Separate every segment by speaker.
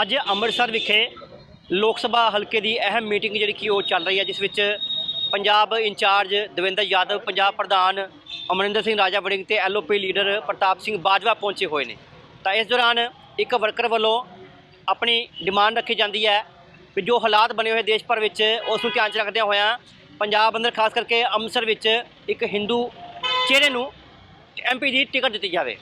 Speaker 1: ਅੱਜ ਅੰਮ੍ਰਿਤਸਰ ਵਿਖੇ ਲੋਕ ਸਭਾ ਹਲਕੇ ਦੀ ਅਹਿਮ ਮੀਟਿੰਗ ਜਿਹੜੀ ਕਿ ਉਹ ਚੱਲ ਰਹੀ ਹੈ, ਜਿਸ ਵਿੱਚ ਪੰਜਾਬ ਇੰਚਾਰਜ ਦਵਿੰਦਰ ਯਾਦਵ, ਪੰਜਾਬ ਪ੍ਰਧਾਨ ਅਮਰਿੰਦਰ ਸਿੰਘ ਰਾਜਾ ਵੜਿੰਗ ਤੇ ਐਲਓਪੀ ਲੀਡਰ ਪ੍ਰਤਾਪ ਸਿੰਘ ਬਾਜਵਾ ਪਹੁੰਚੇ ਹੋਏ ਨੇ। ਤਾਂ ਇਸ ਦੌਰਾਨ ਇੱਕ ਵਰਕਰ ਵੱਲੋਂ ਆਪਣੀ ਡਿਮਾਂਡ ਰੱਖੀ ਜਾਂਦੀ ਹੈ ਵੀ ਜੋ ਹਾਲਾਤ ਬਣੇ ਹੋਏ ਦੇਸ਼ ਭਰ ਵਿੱਚ, ਉਸ ਨੂੰ ਧਿਆਨ 'ਚ ਰੱਖਦਿਆਂ ਹੋਇਆਂ ਪੰਜਾਬ ਅੰਦਰ ਖਾਸ ਕਰਕੇ ਅੰਮ੍ਰਿਤਸਰ ਵਿੱਚ ਇੱਕ ਹਿੰਦੂ ਚਿਹਰੇ ਨੂੰ ਐਮਪੀ ਦੀ ਟਿਕਟ ਦਿੱਤੀ ਜਾਵੇ।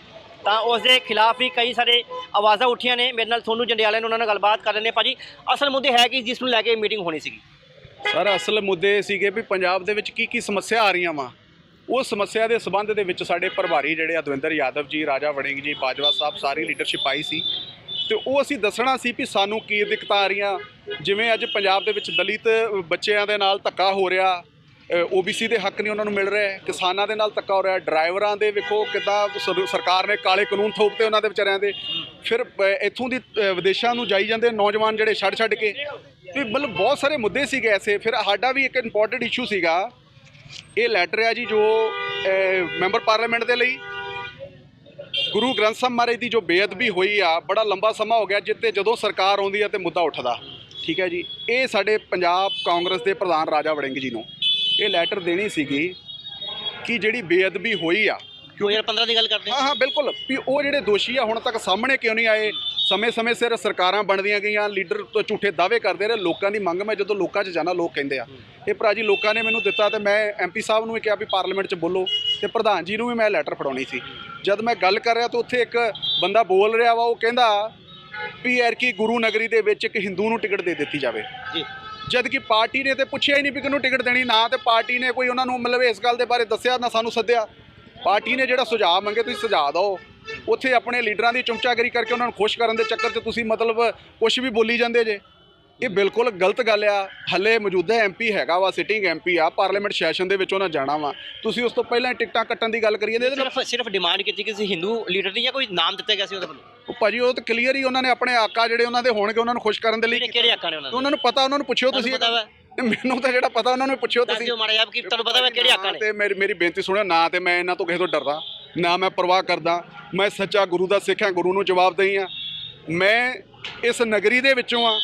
Speaker 1: ਤਾਂ ਉਸ ਦੇ ਖਿਲਾਫ ਵੀ ਕਈ ਸਾਰੇ ਆਵਾਜ਼ਾਂ ਉੱਠੀਆਂ ਨੇ। ਮੇਰੇ ਨਾਲ ਤੁਹਾਨੂੰ ਜੰਡਿਆਲੇ ਨੇ ਉਹਨਾਂ ਨਾਲ ਗੱਲਬਾਤ ਕਰ ਲੈਂਦੇ ਭਾਜੀ, ਅਸਲ ਮੁੱਦੇ ਹੈ ਕਿ? ਜਿਸ ਨੂੰ ਲੈ ਕੇ ਮੀਟਿੰਗ ਹੋਣੀ ਸੀਗੀ।
Speaker 2: ਸਰ, ਅਸਲ ਮੁੱਦੇ ਇਹ ਸੀਗੇ ਵੀ ਪੰਜਾਬ ਦੇ ਵਿੱਚ ਕੀ ਕੀ ਸਮੱਸਿਆ ਆ ਰਹੀਆਂ ਵਾ। ਉਹ ਸਮੱਸਿਆ ਦੇ ਸਬੰਧ ਦੇ ਵਿੱਚ ਸਾਡੇ ਪ੍ਰਭਾਰੀ ਜਿਹੜੇ ਅਦਵਿੰਦਰ ਯਾਦਵ ਜੀ, ਰਾਜਾ ਵੜਿੰਗ ਜੀ, ਬਾਜਵਾ ਸਾਹਿਬ, ਸਾਰੀ ਲੀਡਰਸ਼ਿਪ ਆਈ ਸੀ। ਤੇ ਉਹ ਅਸੀਂ ਦੱਸਣਾ ਸੀ ਵੀ ਸਾਨੂੰ ਕੀ ਦਿੱਕਤਾਂ ਆ ਰਹੀਆਂ। ਜਿਵੇਂ ਅੱਜ ਪੰਜਾਬ ਦੇ ਵਿੱਚ ਦਲਿਤ ਬੱਚਿਆਂ ਦੇ ਨਾਲ ਧੱਕਾ ਹੋ ਰਿਹਾ। ਓਬੀਸੀ ਦੇ ਹੱਕ ਨਹੀਂ ਉਹਨਾਂ ਨੂੰ ਮਿਲ ਰਿਹਾ। ਕਿਸਾਨਾਂ ਦੇ ਨਾਲ ਧੱਕਾ ਹੋ ਰਿਹਾ। ਡਰਾਈਵਰਾਂ ਦੇ ਵੇਖੋ ਕਿੱਦਾਂ ਸਰ- ਸਰਕਾਰ ਨੇ ਕਾਲੇ ਕਾਨੂੰਨ ਥੋਪਤੇ ਉਹਨਾਂ ਦੇ ਵਿਚਾਰਿਆਂ ਦੇ। ਫਿਰ ਅ, ਇੱਥੋਂ ਦੀ ਵਿਦੇਸ਼ਾਂ ਨੂੰ ਜਾਈ ਜਾਂਦੇ ਨੌਜਵਾਨ ਜਿਹੜੇ ਛੱਡ ਛੱਡ ਕੇ। ਵੀ ਮਤਲਬ ਬਹੁਤ ਸਾਰੇ ਮੁੱਦੇ ਸੀਗੇ ਐਸੇ। ਫਿਰ ਸਾਡਾ ਵੀ ਇੱਕ ਇੰਪੋਰਟੈਂਟ ਇਸ਼ੂ ਸੀਗਾ। ਇਹ ਲੈਟਰ ਆ ਜੀ ਜੋ ਮੈਂਬਰ ਪਾਰਲੀਮੈਂਟ ਦੇ ਲਈ। ਗੁਰੂ ਗ੍ਰੰਥ ਸਾਹਿਬ ਮਹਾਰਾਜ ਦੀ ਜੋ ਬੇਅਦਬੀ ਹੋਈ ਆ ਬੜਾ ਲੰਬਾ ਸਮਾਂ ਹੋ ਗਿਆ ਜਿੱਤੇ ਜਦੋਂ ਸਰਕਾਰ ਆਉਂਦੀ ਆ ਤੇ ਮੁੱਦਾ ਉੱਠਦਾ। ਠੀਕ ਹੈ ਜੀ? ਇਹ ਸਾਡੇ ਪੰਜਾਬ ਕਾਂਗਰਸ ਦੇ ਪ੍ਰਧਾਨ ਰਾਜਾ ਵੜਿੰਗ ਜੀ ਨੂੰ ਇਹ ਲੈਟਰ ਦੇਣੀ ਸੀਗੀ ਕਿ ਜਿਹੜੀ ਬੇਅਦਬੀ ਹੋਈ ਆ
Speaker 1: 2015 ਦੀ ਗੱਲ ਕਰਦੇ
Speaker 2: ਹਾਂ ਹਾਂ ਬਿਲਕੁਲ। ਵੀ ਉਹ ਜਿਹੜੇ ਦੋਸ਼ੀ ਆ ਹੁਣ ਤੱਕ ਸਾਹਮਣੇ ਕਿਉਂ ਨਹੀਂ ਆਏ? ਸਮੇਂ-ਸਮੇਂ ਸਿਰ ਸਰਕਾਰਾਂ ਬਣਦੀਆਂ ਗਈਆਂ ਲੀਡਰ ਤੋਂ ਝੂਠੇ ਦਾਅਵੇ ਕਰਦੇ ਰਹੇ। ਲੋਕਾਂ ਦੀ ਮੰਗ ਮੈਂ ਜਦੋਂ ਲੋਕਾਂ 'ਚ ਜਾਣਾ ਲੋਕ ਕਹਿੰਦੇ ਆ ਇਹ ਭਰਾ ਜੀ ਲੋਕਾਂ ਨੇ ਮੈਨੂੰ ਦਿੱਤਾ ਤੇ ਮੈਂ ਐਮਪੀ ਸਾਹਿਬ ਨੂੰ ਵੀ ਕਿਹਾ ਵੀ ਪਾਰਲੀਮੈਂਟ 'ਚ ਬੋਲੋ ਤੇ ਪ੍ਰਧਾਨ ਜੀ ਨੂੰ ਵੀ ਮੈਂ ਲੈਟਰ ਫੜਾਉਣੀ ਸੀ। ਜਦ ਮੈਂ ਗੱਲ ਕਰ ਰਿਹਾ ਤਾਂ ਉੱਥੇ ਇੱਕ ਬੰਦਾ ਬੋਲ ਰਿਹਾ ਵਾ ਉਹ ਕਹਿੰਦਾ ਵੀ ਯਾਰ ਕੀ ਗੁਰੂ ਨਗਰੀ ਦੇ ਵਿੱਚ ਇੱਕ ਹਿੰਦੂ ਨੂੰ ਟਿਕਟ ਦੇ ਦਿੱਤੀ ਜਾਵੇ।
Speaker 1: ਜੀ।
Speaker 2: ਜਦ ਕਿ ਪਾਰਟੀ ਨੇ ਤੇ ਪੁੱਛਿਆ ਹੀ ਨਹੀਂ ਵੀ ਕਿਹਨੂੰ ਟਿਕਟ ਦੇਣੀ ਨਾ ਤੇ ਪਾਰਟੀ ਨੇ ਕੋਈ ਉਹਨਾਂ ਨੂੰ ਮਤਲਬ ਇਸ ਗੱਲ ਦੇ ਬਾਰੇ ਦੱਸਿਆ ਨਾ ਸਾਨੂੰ ਸੱਦਿਆ। ਪਾਰਟੀ ਨੇ ਜਿਹੜਾ ਸੁਝਾਅ ਮੰਗੇ ਤੁਸੀਂ ਸੁਝਾਅ ਦਿਓ। ਉੱਥੇ ਆਪਣੇ ਲੀਡਰਾਂ ਦੀ ਚਮਚਾਗਰੀ ਕਰਕੇ ਉਹਨਾਂ ਨੂੰ ਖੁਸ਼ ਕਰਨ ਦੇ ਚੱਕਰ 'ਚ ਤੁਸੀਂ ਮਤਲਬ ਕੁਝ ਵੀ ਬੋਲੀ ਜਾਂਦੇ ਜੇ। ਇਹ ਬਿਲਕੁਲ ਗਲਤ ਗੱਲ ਆ। ਹੱਲੇ ਮੌਜੂਦਾ ਐਮਪੀ ਹੈਗਾ ਵਾ ਸਿਟਿੰਗ ਐਮਪੀ ਆ। ਪਾਰਲੀਮੈਂਟ ਸੈਸ਼ਨ ਦੇ ਵਿੱਚ ਉਹਨਾਂ ਜਾਣਾ ਵਾ। ਤੁਸੀਂ ਉਸ ਤੋਂ ਪਹਿਲਾਂ ਟਿਕਟਾਂ ਕੱਟਣ ਦੀ ਗੱਲ ਕਰੀਏ ਇਹਦੇ ਨਾਲ
Speaker 1: ਸਿਰਫ ਸਿਰਫ ਡਿਮਾਂਡ ਕੀਤੀ ਕਿਸੇ ਹਿੰਦੂ ਲੀਡਰ ਦੀ ਜਾਂ ਕੋਈ ਨਾਮ ਦਿੱਤਾ ਗਿਆ ਸੀ ਉਹਦੇ ਵੱਲੋਂ?
Speaker 2: ਉਹ ਭਾਜੀ ਉਹ ਤਾਂ ਕਲੀਅਰ ਹੀ ਉਹਨਾਂ ਨੇ ਆਪਣੇ ਆਕਾ ਜਿਹੜੇ ਉਹਨਾਂ ਦੇ ਹੋਣਗੇ ਉਹਨਾਂ ਨੂੰ ਖੁਸ਼ ਕਰਨ ਦੇ ਲਈ
Speaker 1: ਕਿਹੜੇ ਹੱਕਾਂ ਨੇ ਉਹਨਾਂ
Speaker 2: ਨੂੰ ਪਤਾ ਉਹਨਾਂ ਨੂੰ ਪੁੱਛਿਓ ਤੁਸੀਂ? ਮੈਨੂੰ ਤਾਂ ਜਿਹੜਾ ਪਤਾ ਉਹਨਾਂ ਨੂੰ ਪੁੱਛਿਓ
Speaker 1: ਦੱਸ
Speaker 2: ਤੁਸੀਂ।
Speaker 1: ਦਿਓ ਮਾੜਾ ਜਿਹਾ ਕਿ ਤੁਹਾਨੂੰ ਪਤਾ ਵਾ ਕਿਹੜੇ ਹੱਕਾਂ ਨੇ
Speaker 2: ਤੇ ਮੇਰੀ ਮੇਰੀ ਬੇਨਤੀ ਸੁਣਿਓ ਨਾ ਤੇ ਮੈਂ ਇਹਨਾਂ ਤੋਂ ਕਿਸੇ ਤੋਂ ਡਰਦਾ ਨਾ ਮੈਂ ਪਰਵਾਹ ਕਰਦਾ। ਮੈਂ ਸੱਚਾ ਗੁਰੂ ਦਾ ਸਿੱਖ ਹਾਂ ਗੁਰੂ ਨੂੰ ਜਵਾਬ ਦੇਈ ਆ ਮੈਂ ਇਸ ਨਗਰੀ ਦੇ ਵਿੱਚੋਂ ਆ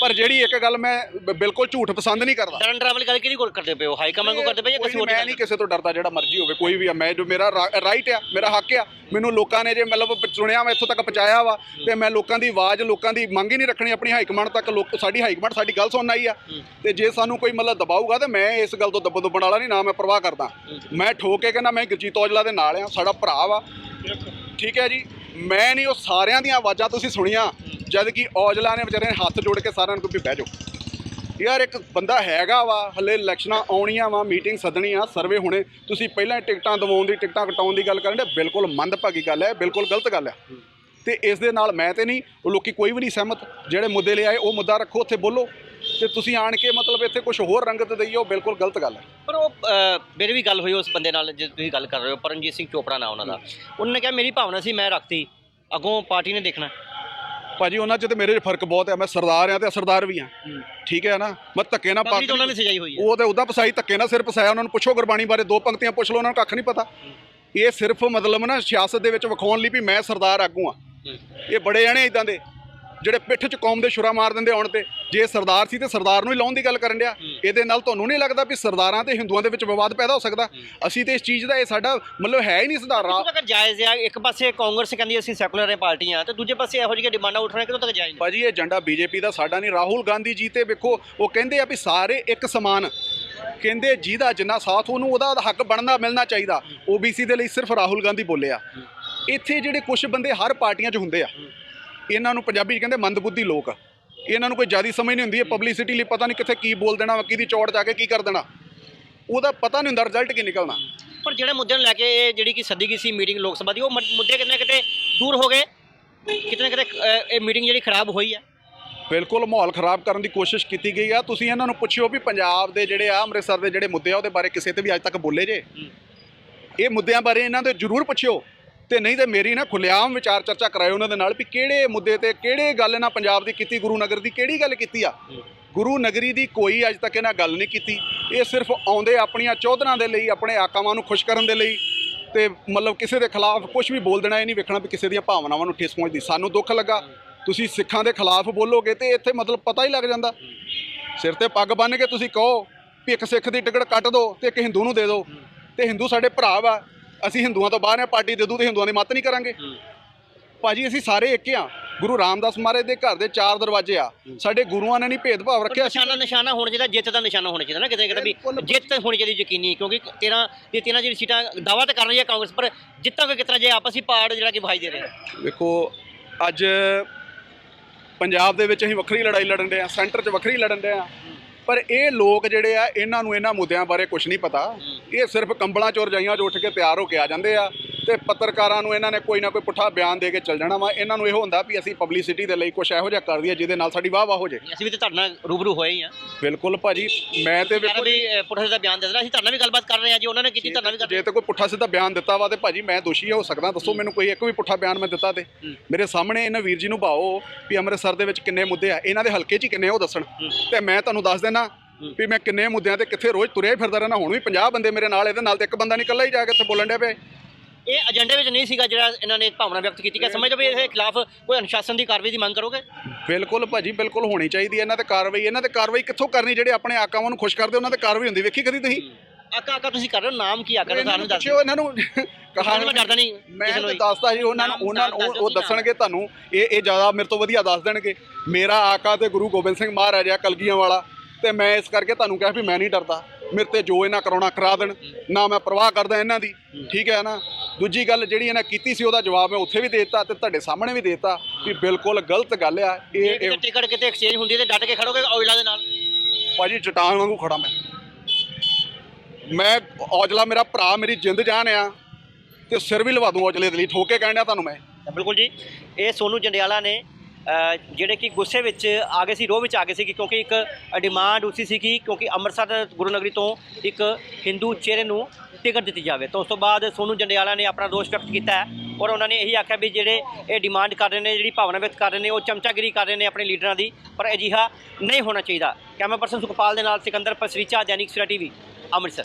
Speaker 2: ਪਰ ਜਿਹੜੀ ਇੱਕ ਗੱਲ ਮੈਂ ਬ- ਬਿਲਕੁਲ ਝੂਠ ਪਸੰਦ ਨਹੀਂ ਕਰਦਾ।
Speaker 1: ਡਰਨ ਡਰਾਵਲ ਗੱਲ ਕਿਹਦੀ ਕੋਲ ਕਰਦੇ ਪਏ ਹੋ? ਹਾਈ ਕਮਾਂਡ ਕੋ ਕਰਦੇ ਪਏ ਜਾਂ
Speaker 2: ਕੋਈ
Speaker 1: ਕਿਸੇ
Speaker 2: ਨਹੀਂ,
Speaker 1: ਹੋਰ
Speaker 2: ਮੈਂ ਨਹੀਂ ਕਿਸੇ ਤੋਂ ਡਰਦਾ ਜਿਹੜਾ ਮਰਜ਼ੀ ਹੋਵੇ ਕੋਈ ਵੀ ਆ ਮੈਂ ਜੋ ਮੇਰਾ ਰਾਈਟ ਆ ਮੇਰਾ ਹੱਕ ਆ ਮੈਨੂੰ ਲੋਕਾਂ ਨੇ ਜੇ ਮਤਲਬ ਚੁਣਿਆ ਮੈਂ ਇੱਥੋਂ ਤੱਕ ਪਹੁੰਚਾਇਆ ਵਾ ਤੇ ਮੈਂ ਲੋਕਾਂ ਦੀ ਆਵਾਜ਼ ਲੋਕਾਂ ਦੀ ਮੰਗ ਹੀ ਨਹੀਂ ਰੱਖਣੀ ਆਪਣੀ ਹਾਈ ਕਮਾਂਡ ਤੱਕ ਲੋਕ ਸਾਡੀ ਹਾਈ ਕਮਾਂਡ ਸਾਡੀ ਗੱਲ ਸੁਣਨ ਆਈ ਆ। ਤੇ ਜੇ ਸਾਨੂੰ ਕੋਈ ਮਤਲਬ ਦਬਾਊਗਾ ਤੇ ਮੈਂ ਇਸ ਗੱਲ ਤੋਂ ਦੱਬਣ ਦੁੱਬਣ ਵਾਲਾ ਨਹੀਂ ਨਾ ਮੈਂ ਪਰਵਾਹ ਕਰਦਾ। ਮੈਂ ਠੋਕ ਕੇ ਕਹਿੰਦਾ ਮੈਂ ਗੁਰਜੀਤ ਔਜਲਾ ਦੇ ਨਾਲ ਆ ਸਾਡਾ ਭਰਾ ਵਾ। ਠੀਕ ਹੈ। ਜੀ। ਮੈਂ ਨਹੀਂ ਉਹ ਸਾਰਿਆਂ ਦੀਆਂ ਆਵਾਜ਼ਾਂ ਤੁਸੀਂ ਸੁਣੀਆਂ। ਜਦ ਕਿ ਔਜਲਾ ਨੇ ਵਿਚਾਰੇ ਨੇ ਹੱਥ ਜੋੜ ਕੇ ਸਾਰਿਆਂ ਨੂੰ ਵੀ ਬਹਿ ਜਾਓ। ਯਾਰ ਇੱਕ ਬੰਦਾ ਹੈਗਾ ਵਾ ਹੱਲੇ ਇਲੈਕਸ਼ਨਾਂ ਆਉਣੀਆਂ ਵਾ ਮੀਟਿੰਗ ਸੱਦਣੀ ਆ ਸਰਵੇ ਹੋਣੇ। ਤੁਸੀਂ ਪਹਿਲਾਂ ਟਿਕਟਾਂ ਦਵਾਉਣ ਦੀ ਟਿਕਟਾਂ ਕਟਾਉਣ ਦੀ ਗੱਲ ਕਰਨ ਦੇ ਬਿਲਕੁਲ ਮੰਦਭਾਗੀ ਗੱਲ ਹੈ ਬਿਲਕੁਲ ਗਲਤ ਗੱਲ ਹੈ। ਤੇ ਇਸ ਦੇ ਨਾਲ ਮੈਂ ਤੇ ਨਹੀਂ ਉਹ ਲੋਕੀ ਕੋਈ ਵੀ ਨਹੀਂ ਸਹਿਮਤ। ਜਿਹੜੇ ਮੁੱਦੇ ਲੈ ਆਏ ਉਹ ਮੁੱਦਾ ਰੱਖੋ ਉੱਥੇ ਬੋਲੋ। ਤੇ ਤੁਸੀਂ ਆਣ ਕੇ ਮਤਲਬ ਇੱਥੇ ਕੁਝ ਹੋਰ ਰੰਗਤ ਦਈਓ ਬਿਲਕੁਲ ਗਲਤ ਗੱਲ ਹੈ।
Speaker 1: ਪਰ ਉਹ ਮੇਰੀ ਵੀ ਗੱਲ ਹੋਈ ਉਸ ਬੰਦੇ ਨਾਲ ਜੇ ਤੁਸੀਂ ਗੱਲ ਕਰ ਰਹੇ ਹੋ ਪਰਮਜੀਤ ਸਿੰਘ ਚੋਪੜਾ ਨਾਲ ਉਹਨਾਂ ਦਾ। ਉਹਨਾਂ ਨੇ ਕਿਹਾ ਮੇਰੀ ਭਾਵਨਾ ਸੀ ਮੈਂ ਰੱਖਤੀ। ਅੱਗੋਂ ਪਾਰਟੀ ਨੇ ਦੇਖਣਾ।
Speaker 2: ਭਾਜੀ ਉਹਨਾਂ 'ਚ ਤੇ ਮੇਰੇ 'ਚ ਫ਼ਰਕ ਬਹੁਤ ਹੈ। ਮੈਂ ਸਰਦਾਰ ਆ ਤੇ ਸਰਦਾਰ ਵੀ ਆ ਠੀਕ ਹੈ ਨਾ? ਮੈਂ ਧੱਕੇ ਨਾਲ
Speaker 1: ਪਗੜੀ ਤਾਂ ਉਹਨਾਂ ਨੇ
Speaker 2: ਪੱਗ
Speaker 1: ਸਜਾਈ ਹੋਈ ਹੈ।
Speaker 2: ਉਹ ਤੇ ਉਹਦਾ ਪਸਾਈ ਧੱਕੇ ਨਾਲ ਸਿਰ ਪਸਾਇਆ ਉਹਨਾਂ ਨੂੰ ਪੁੱਛੋ ਗੁਰਬਾਣੀ ਬਾਰੇ ਦੋ ਪੰਕਤੀਆਂ ਪੁੱਛ ਲਓ ਉਹਨਾਂ ਨੂੰ ਕੱਖ ਨਹੀਂ ਪਤਾ। ਇਹ ਸਿਰਫ ਮਤਲਬ ਨਾ ਸਿਆਸਤ ਦੇ ਵਿੱਚ ਵਿਖਾਉਣ ਲਈ ਵੀ ਮੈਂ ਸਰਦਾਰ ਆਗੂ ਆ ਇਹ ਬੜੇ ਜਣੇ ਇਦਾਂ ਦੇ। ਜਿਹੜੇ ਪਿੱਠ 'ਚ ਕੌਮ ਦੇ ਛੁਰਾ ਮਾਰ ਦਿੰਦੇ ਆਉਣ ਤੇ ਜੇ ਸਰਦਾਰ ਸੀ ਤੇ ਸਰਦਾਰ ਨੂੰ ਹੀ ਲਾਉਣ ਦੀ ਗੱਲ ਕਰਨ ਡਿਆ। ਇਹਦੇ ਨਾਲ ਤੁਹਾਨੂੰ ਨਹੀਂ ਲੱਗਦਾ ਵੀ ਸਰਦਾਰਾਂ ਤੇ ਹਿੰਦੂਆਂ ਦੇ ਵਿੱਚ ਵਿਵਾਦ ਪੈਦਾ ਹੋ ਸਕਦਾ? ਅਸੀਂ ਤੇ ਇਸ ਚੀਜ਼ ਦਾ ਇਹ ਸਾਡਾ ਮਤਲਬ ਹੈ ਹੀ ਨਹੀਂ ਸੁਧਾਰ।
Speaker 1: ਤੱਕ ਜਾਇਜ਼ ਆ ਇੱਕ ਪਾਸੇ ਕਾਂਗਰਸ ਕਹਿੰਦੀ ਅਸੀਂ ਸੈਕੂਲਰ ਪਾਰਟੀਆਂ ਤੇ ਦੂਜੇ ਪਾਸੇ ਇਹੋ ਜਿਹੀਆਂ ਡਿਮਾਂਡਾਂ ਉੱਠਣਾ ਕਿਦੋਂ ਤੱਕ ਜਾਇਜ਼
Speaker 2: ਭਾਜੀ ਇਹ ਏਜੰਡਾ ਬੀਜੇਪੀ ਦਾ ਸਾਡਾ ਨਹੀਂ। ਰਾਹੁਲ ਗਾਂਧੀ ਜੀ ਤੇ ਵੇਖੋ ਉਹ ਕਹਿੰਦੇ ਆ ਵੀ ਸਾਰੇ ਇੱਕ ਸਮਾਨ। ਕਹਿੰਦੇ ਜਿਹਦਾ ਜਿੰਨਾ ਸਾਥ ਉਹਨੂੰ ਉਹਦਾ ਹੱਕ ਬਣਨਾ ਮਿਲਣਾ ਚਾਹੀਦਾ। ਓਬੀਸੀ ਦੇ ਲਈ ਸਿਰਫ ਰਾਹੁਲ ਗਾਂਧੀ ਬੋਲਿਆ ਇੱਥੇ ਜਿਹੜੇ ਕੁਝ ਬੰਦੇ ਹਰ ਪਾਰਟੀਆਂ 'ਚ ਹੁੰਦੇ ਆ। ਇਹਨਾਂ ਨੂੰ ਪੰਜਾਬੀ 'ਚ ਕਹਿੰਦੇ ਮੰਦਬੁੱਧੀ ਲੋਕ ਇਹਨਾਂ ਨੂੰ ਕੋਈ ਜ਼ਿਆਦੀ ਸਮਝ ਨਹੀਂ ਹੁੰਦੀ ਹੈ ਪਬਲਿਸਿਟੀ ਲਈ ਪਤਾ ਨਹੀਂ ਕਿੱਥੇ ਕੀ ਬੋਲ ਦੇਣਾ ਕਿਹਦੀ ਚੌੜ ਜਾ ਕੇ ਕੀ ਕਰ ਦੇਣਾ। ਉਹਦਾ ਪਤਾ ਨਹੀਂ ਹੁੰਦਾ ਰਿਜ਼ਲਟ ਕੀ ਨਿਕਲਣਾ।
Speaker 1: ਪਰ ਜਿਹੜੇ ਮੁੱਦਿਆਂ ਨੂੰ ਲੈ ਕੇ ਇਹ ਜਿਹੜੀ ਕਿ ਸੱਦੀ ਗਈ ਸੀ ਮੀਟਿੰਗ ਲੋਕ ਸਭਾ ਦੀ ਉਹ ਮੁੱਦੇ ਕਿਤੇ ਨਾ ਕਿਤੇ ਦੂਰ ਹੋ ਗਏ। ਕਿਤੇ ਨਾ ਕਿਤੇ ਇਹ ਮੀਟਿੰਗ ਜਿਹੜੀ ਖਰਾਬ ਹੋਈ ਹੈ
Speaker 2: ਬਿਲਕੁਲ ਮਾਹੌਲ ਖਰਾਬ ਕਰਨ ਦੀ ਕੋਸ਼ਿਸ਼ ਕੀਤੀ ਗਈ ਆ। ਤੁਸੀਂ ਇਹਨਾਂ ਨੂੰ ਪੁੱਛਿਓ ਵੀ ਪੰਜਾਬ ਦੇ ਜਿਹੜੇ ਆ ਅੰਮ੍ਰਿਤਸਰ ਦੇ ਜਿਹੜੇ ਮੁੱਦੇ ਆ ਉਹਦੇ ਬਾਰੇ ਕਿਸੇ ਤੇ ਵੀ ਅੱਜ ਤੱਕ ਬੋਲੇ ਜੇ। ਇਹ ਮੁੱਦਿਆਂ ਬਾਰੇ ਇਹਨਾਂ ਦੇ ਜ਼ਰੂਰ ਪੁੱਛਿਓ। ਤੇ ਨਹੀਂ ਤੇ ਮੇਰੀ ਨਾ ਖੁੱਲ੍ਹੇਆਮ ਵਿਚਾਰ ਚਰਚਾ ਕਰਾਇਓ ਉਹਨਾਂ ਦੇ ਨਾਲ ਵੀ ਕਿਹੜੇ ਮੁੱਦੇ ਤੇ ਕਿਹੜੇ ਗੱਲ ਇਹਨਾਂ ਪੰਜਾਬ ਦੀ ਕੀਤੀ, ਗੁਰੂ ਨਗਰ ਦੀ ਕਿਹੜੀ ਗੱਲ ਕੀਤੀ ਆ? ਗੁਰੂ ਨਗਰੀ ਦੀ ਕੋਈ ਅੱਜ ਤੱਕ ਇਹਨਾਂ ਗੱਲ ਨਹੀਂ ਕੀਤੀ। ਇਹ ਸਿਰਫ ਆਉਂਦੇ ਆਪਣੀਆਂ ਚੌਧਰਾਂ ਦੇ ਲਈ, ਆਪਣੇ ਆਕਾਵਾਂ ਨੂੰ ਖੁਸ਼ ਕਰਨ ਦੇ ਲਈ ਤੇ ਮਤਲਬ ਕਿਸੇ ਦੇ ਖਿਲਾਫ ਕੁਝ ਵੀ ਬੋਲ ਦੇਣਾ, ਇਹ ਨਹੀਂ ਵੇਖਣਾ ਵੀ ਕਿਸੇ ਦੀਆਂ ਭਾਵਨਾਵਾਂ ਨੂੰ ਠੇਸ ਪਹੁੰਚਦੀ। ਸਾਨੂੰ ਦੁੱਖ ਲੱਗਾ। ਤੁਸੀਂ ਸਿੱਖਾਂ ਦੇ ਖਿਲਾਫ ਬੋਲੋਗੇ ਤੇ ਇੱਥੇ ਮਤਲਬ ਪਤਾ ਹੀ ਲੱਗ ਜਾਂਦਾ। ਸਿਰ ਤੇ ਪੱਗ ਬੰਨ੍ਹ ਕੇ ਤੁਸੀਂ ਕਹੋ ਵੀ ਇੱਕ ਸਿੱਖ ਦੀ ਟਿਕਟ ਕੱਟ ਦਿਓ ਤੇ ਇੱਕ ਹਿੰਦੂ ਨੂੰ ਦੇ ਦਿਓ। ਤੇ ਹਿੰਦੂ ਸਾਡੇ ਭਰਾ ਵਾ। ਅਸੀਂ ਹਿੰਦੂਆਂ ਤੋਂ ਬਾਹਰ ਆ ਪਾਰਟੀ ਦੇ ਦੂ ਤੇ ਹਿੰਦੂਆਂ ਦੀ ਮਤ ਨਹੀਂ ਕਰਾਂਗੇ। ਭਾਜੀ ਅਸੀਂ ਸਾਰੇ ਇੱਕ ਆ ਗੁਰੂ ਰਾਮਦਾਸ ਮਹਾਰਾਜ ਦੇ ਘਰ ਦੇ ਚਾਰ ਦਰਵਾਜ਼ੇ ਆ। ਸਾਡੇ ਗੁਰੂਆਂ ਨੇ ਨਹੀਂ ਭੇਦਭਾਵ ਰੱਖਿਆ।
Speaker 1: ਨਿਸ਼ਾਨਾ ਨਿਸ਼ਾਨਾ ਹੋਣਾ ਚਾਹੀਦਾ ਜਿੱਤ ਦਾ ਨਿਸ਼ਾਨਾ ਹੋਣਾ ਚਾਹੀਦਾ ਨਾ ਕਿਤੇ ਕਿਤੇ ਵੀ। ਜਿੱਤ ਹੋਣੀ ਚਾਹੀਦੀ ਯਕੀਨੀ ਕਿਉਂਕਿ 13 ਤੇ 13 ਜਿਹੜੀ ਸੀਟਾਂ ਦਾਵਾ ਤਾਂ ਕਰ ਰਹੀ ਹੈ ਕਾਂਗਰਸ ਪਰ ਜਿੱਤਾਂਗੇ ਕਿਤਨਾ ਜੇ ਆਪਸੀ ਪਾੜ ਜਿਹੜਾ ਕਿ ਵਿਖਾਈ ਦੇ ਰਿਹਾ
Speaker 2: ਵੇਖੋ ਅੱਜ ਪੰਜਾਬ ਦੇ ਵਿੱਚ ਅਸੀਂ ਵੱਖਰੀ ਲੜਾਈ ਲੜਨ ਦੇ ਆ ਸੈਂਟਰ 'ਚ ਵੱਖਰੀ ਲੜਨ ਦੇ ਆ। ਪਰ ਇਹ ਲੋਕ ਜਿਹੜੇ ਆ ਇਹਨਾਂ ਨੂੰ ਇਹਨਾਂ ਮੁੱਦਿਆਂ ਬਾਰੇ ਕੁਝ ਨਹੀਂ ਪਤਾ। ਇਹ ਸਿਰਫ ਕੰਬਲਾਂ ਚੋਂ ਰਜਾਈਆਂ 'ਚ ਉੱਠ ਕੇ ਤਿਆਰ ਹੋ ਕੇ ਆ ਜਾਂਦੇ ਆ। ਤੇ ਪੱਤਰਕਾਰਾਂ ਨੂੰ ਇਹਨਾਂ ਨੇ ਕੋਈ ਨਾ ਕੋਈ ਪੁੱਠਾ ਬਿਆਨ ਦੇ ਕੇ ਚੱਲ ਜਾਣਾ ਵਾ। ਇਹਨਾਂ ਨੂੰ ਇਹੋ ਹੁੰਦਾ ਵੀ ਅਸੀਂ ਪਬਲਿਸਿਟੀ ਦੇ ਲਈ ਕੁਝ ਇਹੋ ਜਿਹਾ ਕਰ ਦਈਏ ਜਿਹਦੇ ਨਾਲ ਸਾਡੀ ਵਾਹ ਵਾਹ ਹੋ ਜੇ।
Speaker 1: ਅਸੀਂ ਵੀ ਤੇ ਤੁਹਾਡੇ ਨਾਲ ਰੂਬਰੂ ਹੋਏ ਹੀ ਆ।
Speaker 2: ਬਿਲਕੁਲ ਭਾਜੀ ਮੈਂ ਤੇ ਵੇਖੋ
Speaker 1: ਵੀ ਪੁੱਠੇ ਦਾ ਬਿਆਨ ਦੇ ਦੇਣਾ ਅਸੀਂ ਤੁਹਾਡੇ ਨਾਲ ਵੀ ਗੱਲਬਾਤ ਕਰ ਰਹੇ ਹਾਂ ਜੀ ਉਹਨਾਂ ਨੇ ਕੀਤੀ ਤੁਹਾਡੇ ਨਾਲ ਵੀ ਕਰ
Speaker 2: ਜੇ ਤੇ ਕੋਈ ਪੁੱਠਾ ਸਿੱਧਾ ਬਿਆਨ ਦਿੱਤਾ ਵਾ ਤੇ ਭਾਜੀ ਮੈਂ ਦੋਸ਼ੀ ਹੋ ਸਕਦਾ ਦੱਸੋ ਮੈਨੂੰ ਕੋਈ ਇੱਕ ਵੀ ਪੁੱਠਾ ਬਿਆਨ ਮੈਂ ਦਿੱਤਾ ਤੇ। ਮੇਰੇ ਸਾਹਮਣੇ ਇਹਨਾਂ ਵੀਰ ਜੀ ਨੂੰ ਭਾਓ ਵੀ ਅੰਮ੍ਰਿਤਸਰ ਦੇ ਵਿੱਚ ਕਿੰਨੇ ਮੁੱਦੇ ਆ। ਇਹਨਾਂ ਦੇ ਹਲਕੇ 'ਚ ਹੀ ਕਿੰਨੇ ਆ ਉਹ ਦੱਸਣ। ਤੇ ਮੈਂ ਤੁਹਾਨੂੰ ਦੱਸ ਦੇਣਾ ਵੀ ਮੈਂ ਕਿੰਨੇ ਮੁੱਦਿਆਂ ਤੇ ਕਿੱਥੇ ਰੋਜ਼ ਤੁਰਿਆ ਫਿਰਦਾ ਰਹਿਣਾ ਹੁਣ ਵੀ 50 ਬੰਦੇ ਮੇਰੇ ਨਾਲ ਇਹਦੇ ਨਾਲ ਤੇ ਇੱਕ ਬੰਦਾ ਨਹੀਂ ਇਕੱਲਾ ਹੀ ਜਾ ਕੇ ਇੱਥੇ ਬੋਲਣ ਡਿਆ ਪਿਆ।
Speaker 1: ਇਹ ਏਜੰਡੇ ਵਿੱਚ ਨਹੀਂ ਸੀਗਾ ਜਿਹੜਾ ਇਹਨਾਂ ਨੇ ਭਾਵਨਾ ਵਿਅਕਤ ਕੀਤੀ। ਕਿ ਸਮਝਦੇ ਵੀ ਇਹਦੇ ਖਿਲਾਫ ਕੋਈ ਅਨੁਸ਼ਾਸਨ ਦੀ ਕਾਰਵਾਈ ਦੀ ਮੰਗ ਕਰੋਗੇ?
Speaker 2: ਬਿਲਕੁਲ ਭਾਜੀ ਬਿਲਕੁਲ ਹੋਣੀ ਚਾਹੀਦੀ ਹੈ। ਇਹਨਾਂ ਤੇ ਕਾਰਵਾਈ ਇਹਨਾਂ ਤੇ ਕਾਰਵਾਈ ਕਿੱਥੋਂ ਕਰਨੀ? ਜਿਹੜੇ ਆਪਣੇ ਆਕਾਵਾਂ ਨੂੰ ਖੁਸ਼ ਕਰਦੇ ਉਹਨਾਂ ਤੇ ਕਾਰਵਾਈ ਹੁੰਦੀ। ਵੇਖੀ ਕਦੀ ਤੁਸੀਂ?
Speaker 1: ਆਕਾ ਆਕਾ ਤੁਸੀਂ ਕਰ ਰਹੇ ਹੋ? ਨਾਮ ਕੀ ਆਕਾ ਦਾ? ਤੁਹਾਨੂੰ ਦੱਸ
Speaker 2: ਇਹਨਾਂ ਨੂੰ ਕਹਾਣੀ
Speaker 1: ਮੈਂ ਡਰਦਾ ਨਹੀਂ
Speaker 2: ਮੈਂ। ਦੱਸਦਾ ਜੀ ਉਹਨਾਂ ਨੂੰ ਉਹਨਾਂ ਉਹ- ਦੱਸਣਗੇ ਤੁਹਾਨੂੰ। ਇਹ ਇਹ ਜ਼ਿਆਦਾ ਮੇਰੇ ਤੋਂ ਵਧੀਆ ਦੱਸ ਦੇਣਗੇ। ਮੇਰਾ ਆਕਾ ਤੇ ਗੁਰੂ ਗੋਬਿੰਦ ਸਿੰਘ ਮਹਾਰਾਜ ਆ ਕਲਗੀਆਂ ਵਾਲਾ। ਤੇ ਮੈਂ ਇਸ ਕਰਕੇ ਤੁਹਾਨੂੰ ਕਿਹਾ ਵੀ ਮੈਂ ਨਹੀਂ ਡਰਦਾ। ਮੇਰੇ ਤੇ ਜੋ ਇਹਨਾਂ ਕਰਾਉਣਾ ਕਰਾ ਦੇਣ ਨਾ ਮੈਂ ਪਰਵਾਹ ਕਰਦਾ ਇਹਨਾਂ ਦੀ ਠੀਕ ਹੈ ਨਾ? ਦੂਜੀ ਗੱਲ ਜਿਹੜੀ ਇਹਨਾਂ ਕੀਤੀ ਸੀ ਉਹਦਾ ਜਵਾਬ ਮੈਂ ਉੱਥੇ ਵੀ ਦੇ ਦਿੱਤਾ ਤੇ ਤੁਹਾਡੇ ਸਾਹਮਣੇ ਵੀ ਦੇ ਦਿੱਤਾ ਵੀ ਬਿਲਕੁਲ ਗਲਤ ਗੱਲ ਆ ਇਹ
Speaker 1: ਟਿਕਟ ਕਿਤੇ ਐਕਸਚੇਂਜ ਹੁੰਦੀ ਤੇ ਡਟ ਕੇ ਖੜੋਗੇ ਔਜਲਾ ਦੇ ਨਾਲ?
Speaker 2: ਭਾਜੀ ਚਟਾਨ ਵਾਂਗੂ ਖੜਾ ਮੈਂ। ਮੈਂ ਔਜਲਾ ਮੇਰਾ ਭਰਾ ਮੇਰੀ ਜਿੰਦ ਜਾਨ ਆ ਤੇ ਸਿਰ ਵੀ ਲਵਾ ਦੂੰ ਔਜਲੇ ਦੇ ਲਈ ਠੋਕ ਕੇ ਕਹਿਣ ਡਿਆ ਤੁਹਾਨੂੰ ਮੈਂ।
Speaker 1: ਬਿਲਕੁਲ ਜੀ। ਇਹ ਸੋਨੂ ਜੰਡਿਆਲਾ ਨੇ ਜਿਹੜੇ ਕਿ ਗੁੱਸੇ ਵਿੱਚ ਆ ਗਏ ਸੀ, ਰੋਹ ਵਿੱਚ ਆ ਗਏ ਸੀ ਕਿ ਕਿਉਂਕਿ ਇੱਕ ਡਿਮਾਂਡ ਉਸੀ ਸੀ ਕਿ ਕਿਉਂਕਿ ਅੰਮ੍ਰਿਤਸਰ ਗੁਰੂ ਨਗਰੀ ਤੋਂ ਇੱਕ ਹਿੰਦੂ ਚਿਹਰੇ ਨੂੰ ਟਿਕਟ ਦਿੱਤੀ ਜਾਵੇ। ਤਾਂ ਉਸ ਤੋਂ ਬਾਅਦ ਸੋਨੂ ਜੰਡਿਆਲਾ ਨੇ ਆਪਣਾ ਰੋਸ ਵਿਅਕਤ ਕੀਤਾ ਹੈ ਔਰ ਉਹਨਾਂ ਨੇ ਇਹੀ ਆਖਿਆ ਵੀ ਜਿਹੜੇ ਇਹ ਡਿਮਾਂਡ ਕਰ ਰਹੇ ਨੇ, ਜਿਹੜੀ ਭਾਵਨਾ ਵਿਅਕਤ ਕਰ ਰਹੇ ਨੇ, ਉਹ ਚਮਚਾਗਿਰੀ ਕਰ ਰਹੇ ਨੇ ਆਪਣੇ ਲੀਡਰਾਂ ਦੀ, ਪਰ ਅਜਿਹਾ ਨਹੀਂ ਹੋਣਾ ਚਾਹੀਦਾ। ਕੈਮਰਾ ਪਰਸਨ ਸੁਖਪਾਲ ਦੇ ਨਾਲ ਸਿਕੰਦਰ ਪਸਰੀਚਾ, ਦੈਨਿਕ ਸਵੇਰਾ ਟੀਵੀ, ਅੰਮ੍ਰਿਤਸਰ।